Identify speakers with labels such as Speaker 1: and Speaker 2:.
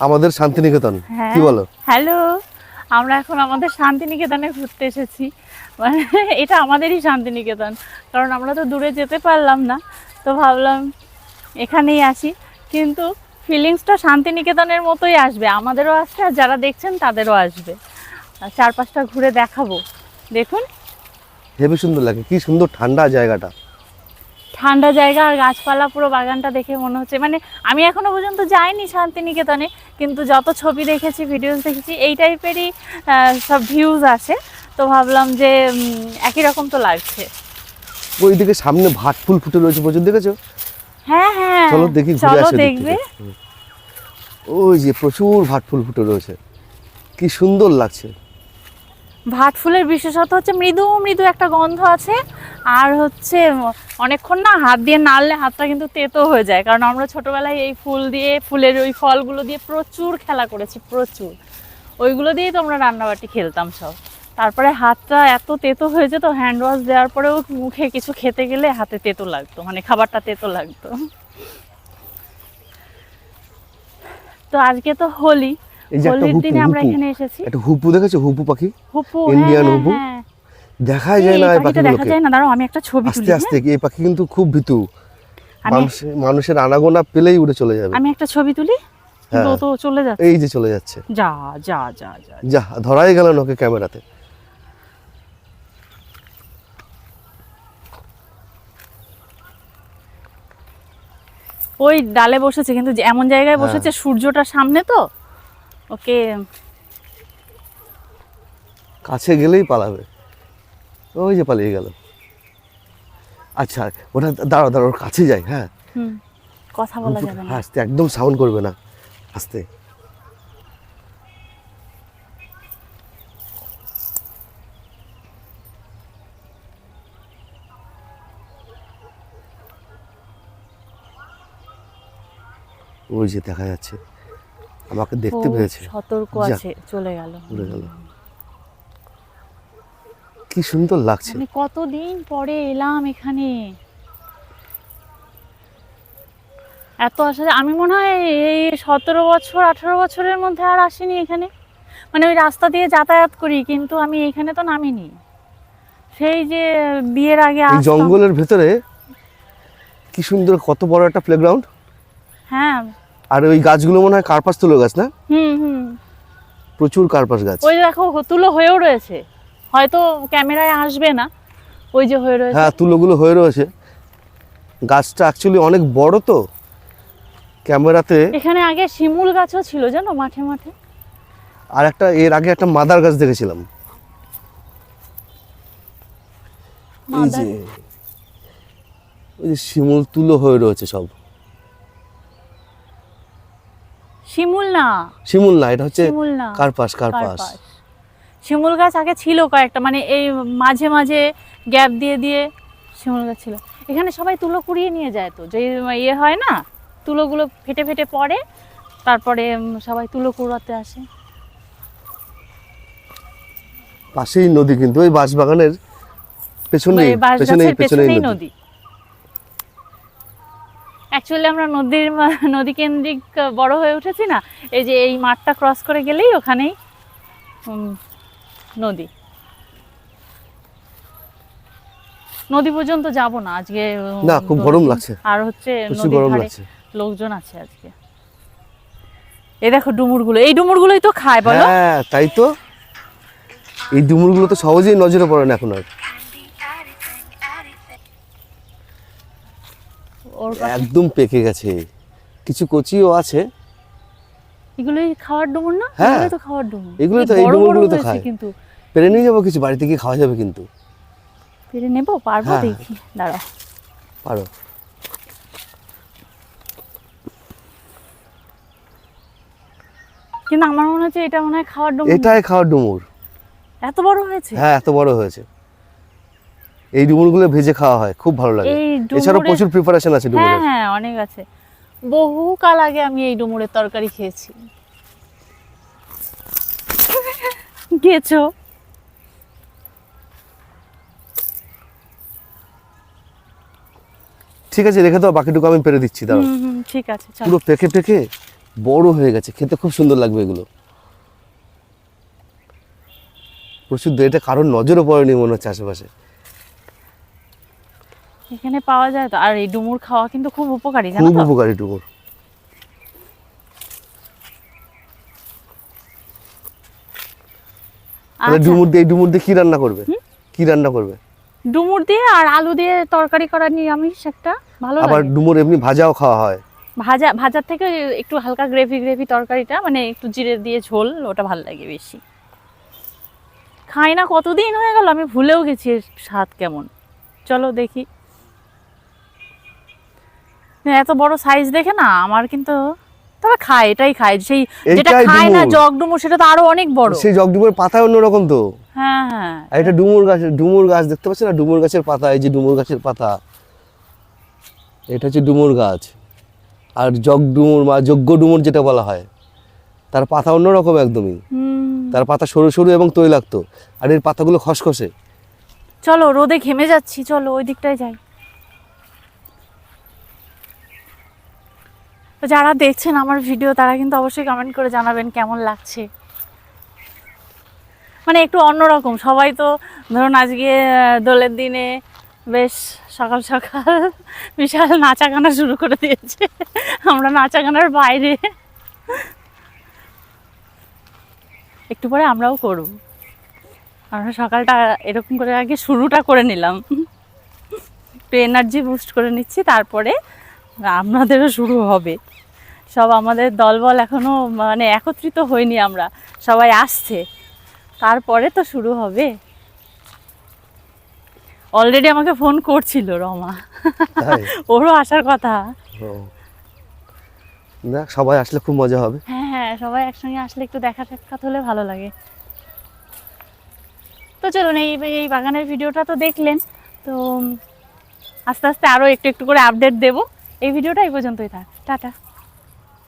Speaker 1: আমাদের শান্তিনিকেতন
Speaker 2: হ্যাঁ।
Speaker 1: কি বলো?
Speaker 2: হ্যালো আমরা এখন আমাদের শান্তিনিকেতনে ঘুরতে এসেছি। মানে এটা আমাদেরই শান্তিনিকেতন কারণ আমরা তো দূরে যেতে পারলাম না। তো ভাবলাম এখানেই আসি। কিন্তু ফিলিংসটা শান্তিনিকেতনের মতোই আসবে। আমাদেরও আসবে আর যারা দেখছেন তাদেরও আসবে। আর চারপাশটা ঘুরে দেখাবো। দেখুন।
Speaker 1: হেবি সুন্দর লাগে। কি সুন্দর ঠান্ডা জায়গাটা।
Speaker 2: ঠান্ডা জায়গা আর গাছপালা পুরো বাগানটা দেখে মনে হচ্ছে। মানে আমি এখনও পর্যন্ত যাইনি শান্তিনিকেতনে কিন্তু যত ছবি দেখেছি ভিডিওস দেখেছি এই টাইপেরই সব ভিউজ আসে। তো ভাবলাম যে একই রকম তো লাগছে।
Speaker 1: ওইদিকে সামনে ভাট ফুল ফুটে রয়েছে প্রচুর দেখেছ?
Speaker 2: হ্যাঁ হ্যাঁ।
Speaker 1: চলো দেখি ঘুরে আসি
Speaker 2: দেখবে।
Speaker 1: ওই যে প্রচুর ভাট ফুল ফুটে রয়েছে। কি সুন্দর লাগছে।
Speaker 2: ভাট ফুলের বিশেষত হচ্ছে মৃদু মৃদু একটা গন্ধ আছে। আর হচ্ছে অনেকক্ষণ না হাত দিয়ে নাড়লে হাতটা কিন্তু তেতো হয়ে যায়। কারণ আমরা ছোটবেলায় এই ফুল দিয়ে ফুলের ওই ফলগুলো দিয়ে প্রচুর খেলা করেছি প্রচুর। ওইগুলো দিয়েই তো আমরা রান্নাবাটি খেলতাম সব। তারপরে হাতটা এত তেতো হয়ে যেত হ্যান্ড ওয়াশ দেওয়ার পরেও মুখে কিছু খেতে গেলে হাতে তেতো লাগতো মানে খাবারটা তেতো লাগতো। তো আজকে তো হোলি। হোলির দিনে আমরা এখানে এসেছি।
Speaker 1: একটা হুপু দেখেছ? হুপু পাখি?
Speaker 2: হুপু হ্যাঁ,
Speaker 1: হুপু?
Speaker 2: হ্যাঁ,
Speaker 1: দেখাই যায় না এই
Speaker 2: পাখিটা দেখা যায় না দাঁড়াও আমি একটা ছবি তুলি
Speaker 1: আস্তে আস্তে এই পাখি কিন্তু খুব ভীতু। মানুষের মানুষের আনাগোনা পেলেই উড়ে চলে যাবে।
Speaker 2: আমি একটা ছবি তুলি
Speaker 1: হ্যাঁ।
Speaker 2: তো চলে যাচ্ছে।
Speaker 1: এই যে চলে যাচ্ছে।
Speaker 2: যা যা যা যা।
Speaker 1: যা ধরাই গেল ওকে ক্যামেরাতে।
Speaker 2: ওই ডালে বসেছে কিন্তু এমন জায়গায়
Speaker 1: হ্যাঁ।
Speaker 2: বসেছে সূর্যটা সামনে তো ওকে
Speaker 1: কাছে গেলেই পালাবে। ওই যে পালিয়ে গেল। আচ্ছা ওটা দাঁড়াও দাঁড়াও ওর কাছে যাই হ্যাঁ?
Speaker 2: কথা বলা যাবে না।
Speaker 1: আস্তে একদম সাউন্ড করবে না আস্তে ওই যে দেখা যাচ্ছে আমাকে দেখতে পেয়েছে।
Speaker 2: সতর্ক আছে চলে গেল।
Speaker 1: উড়ে গেল। কি সুন্দর লাগছে।
Speaker 2: মানে কতদিন পরে এলাম এখানে? এত আসা আমি মনে হয় এই সতেরো বছর আঠারো বছরের মধ্যে আর আসিনি এখানে। মানে ওই রাস্তা দিয়ে যাতায়াত করি কিন্তু আমি এখানে তো নামিনি। সেই যে বিয়ের আগে
Speaker 1: এই জঙ্গলের ভেতরে কি সুন্দর কত বড় একটা প্লেগ্রাউন্ড
Speaker 2: হ্যাঁ।
Speaker 1: আর ওই গাছগুলো মনে হয় কার্পাস তুলো গাছ না?
Speaker 2: হুম হুম।
Speaker 1: প্রচুর কার্পাস গাছ।
Speaker 2: ওই দেখো তুলো হয়েও রয়েছে। হয়তো ক্যামেরায় আসবে না। ওই যে হয়ে রয়েছে।
Speaker 1: হ্যাঁ তুলোগুলো হয়ে রয়েছে। গাছটা অ্যাকচুয়ালি অনেক বড় তো। ক্যামেরাতে
Speaker 2: এখানে আগে শিমুল গাছও ছিল জানো মাঠে মাঠে?
Speaker 1: আর একটা এর আগে একটা মাদার গাছ দেখেছিলাম। এই যে ওই যে শিমুল তুলো হয়ে রয়েছে সব।
Speaker 2: শিমুল না।
Speaker 1: শিমুল না এটা হচ্ছে কার্পাস কার্পাস।
Speaker 2: কার্পাস। শিমুল গাছ আগে ছিল কয়েকটা মানে এই মাঝে মাঝে গ্যাপ দিয়ে দিয়ে শিমুল গাছ ছিল। এখানে সবাই তুলো কুড়িয়ে নিয়ে যায় তো যে ইয়ে হয় না তুলোগুলো ফেটে ফেটে পড়ে তারপরে সবাই তুলো কুড়াতে আসে।
Speaker 1: পাশেই নদী কিন্তু ওই বাঁশবাগানের
Speaker 2: গাছের
Speaker 1: পেছনেই
Speaker 2: পেছনেই
Speaker 1: নদী।
Speaker 2: অ্যাকচুয়ালি আমরা নদীর নদী কেন্দ্রিক বড় হয়ে উঠেছি না এই যে এই মাঠটা ক্রস করে গেলেই ওখানেই নদী। নদী পর্যন্ত যাব না আজকে
Speaker 1: না, খুব গরম লাগছে।
Speaker 2: আর হচ্ছে
Speaker 1: গরম
Speaker 2: ধারে
Speaker 1: লাগছে।
Speaker 2: লোকজন আছে আজকে। এই দেখো ডুমুরগুলো এই ডুমুরগুলোই তো খায় বলো।
Speaker 1: হ্যাঁ তাই তো। এই ডুমুরগুলো তো সহজেই নজরে পড়ে না এখন আর। একদম পেকে গেছে। কিছু কচিও আছে
Speaker 2: এগুলোই খাওয়ার ডুমুর না?
Speaker 1: হ্যাঁ।
Speaker 2: তো খাওয়ার ডুমুর।
Speaker 1: এগুলোই তো, এই ডুমুরগুলো তো খায়।
Speaker 2: কিন্তু।
Speaker 1: পেরে নিয়ে যাব কিছু বাড়িতে গিয়ে খাওয়া যাবে কিন্তু।
Speaker 2: পেরে নেব? পারব
Speaker 1: হ্যাঁ।
Speaker 2: দেখি। দাঁড়াও।
Speaker 1: পারো।
Speaker 2: কিন্তু আমার মনে হচ্ছে এটা মনে হয় খাওয়ার ডুমুর।
Speaker 1: এটাই খাওয়ার ডুমুর।
Speaker 2: এত বড় হয়েছে?
Speaker 1: হ্যাঁ এত বড় হয়েছে। এই ডুমুরগুলো ভেজে খাওয়া হয় খুব ভালো লাগে। এছাড়াও প্রচুর প্রিপারেশন আছে
Speaker 2: হ্যাঁ
Speaker 1: ডুমুরের।
Speaker 2: হ্যাঁ অনেক আছে। বহু কাল আগে আমি এই ডুমুরের তরকারি খেয়েছি। গেছো
Speaker 1: ঠিক আছে রেখে দাও বাকিটুকু আমি পেরে দিচ্ছি দাঁড়াও।
Speaker 2: হুম ঠিক আছে
Speaker 1: পুরো পেকে পেকে বড় হয়ে গেছে খেতে খুব সুন্দর লাগবে এগুলো। প্রচুর এটা কারোর নজরও পড়েনি মনে হচ্ছে আশেপাশে।
Speaker 2: এখানে পাওয়া যায় তো? আর এই ডুমুর খাওয়া কিন্তু খুব উপকারী জানো
Speaker 1: খুব উপকারী ডুমুর। তাহলে
Speaker 2: আচ্ছা,
Speaker 1: ডুমুর দিয়ে ডুমুর দিয়ে কি রান্না করবে? কি রান্না করবে?
Speaker 2: ডুমুর দিয়ে আর আলু দিয়ে তরকারি করা নিরামিষ একটা ভালো
Speaker 1: আবার ডুমুর এমনি ভাজাও খাওয়া হয়।
Speaker 2: ভাজা ভাজার থেকে একটু হালকা গ্রেভি গ্রেভি তরকারিটা মানে একটু জিরে দিয়ে ঝোল ওটা ভালো লাগে বেশি। খাই না কতদিন হয়ে গেল? আমি ভুলেও গেছি স্বাদ কেমন। চলো দেখি। এত বড় সাইজ দেখে না আমার কিন্তু তবে খায় এটাই খায়। সেই যেটা খায় না
Speaker 1: ডুমুর।
Speaker 2: জগ ডুমুর সেটা তো আরও অনেক বড়।
Speaker 1: সেই জগডুমুর পাতা অন্যরকম তো।
Speaker 2: হ্যাঁ হ্যাঁ।
Speaker 1: আর এটা ডুমুর গাছ ডুমুর গাছ দেখতে পাচ্ছ না? ডুমুর গাছের পাতা এই যে ডুমুর গাছের পাতা। এটা হচ্ছে ডুমুর গাছ। আর জগডুমুর বা যজ্ঞ ডুমুর যেটা বলা হয় তার পাতা অন্যরকম একদমই। তার পাতা সরু সরু এবং তৈলাক্ত। আর এর পাতাগুলো খসখসে।
Speaker 2: চলো রোদে ঘেমে যাচ্ছি চলো ওই দিকটায় যাই। তো যারা দেখছেন আমার ভিডিও তারা কিন্তু অবশ্যই কমেন্ট করে জানাবেন কেমন লাগছে। মানে একটু অন্যরকম, সবাই তো ধরুন আজকে দোলের দিনে বেশ সকাল সকাল বিশাল নাচা গানা শুরু করে দিয়েছে। আমরা নাচা গানার বাইরে। একটু পরে আমরাও করব। আমরা সকালটা এরকম করে আগে শুরুটা করে নিলাম। একটু এনার্জি বুস্ট করে নিচ্ছি, তারপরে আপনাদেরও শুরু হবে। সব আমাদের দলবল এখনও মানে একত্রিত হয়নি আমরা। সবাই আসছে। তারপরে তো শুরু হবে। অলরেডি আমাকে ফোন করছিল রমা। ওরও আসার কথা।
Speaker 1: না সবাই আসলে খুব মজা হবে।
Speaker 2: হ্যাঁ হ্যাঁ সবাই একসঙ্গে আসলে একটু দেখা সাক্ষাৎ হলে ভালো লাগে। তো চলুন এই এই বাগানের ভিডিওটা তো দেখলেন। তো আস্তে আস্তে আরও একটু একটু করে আপডেট দেবো। এই ভিডিওটা এই পর্যন্তই থাক। টাটা।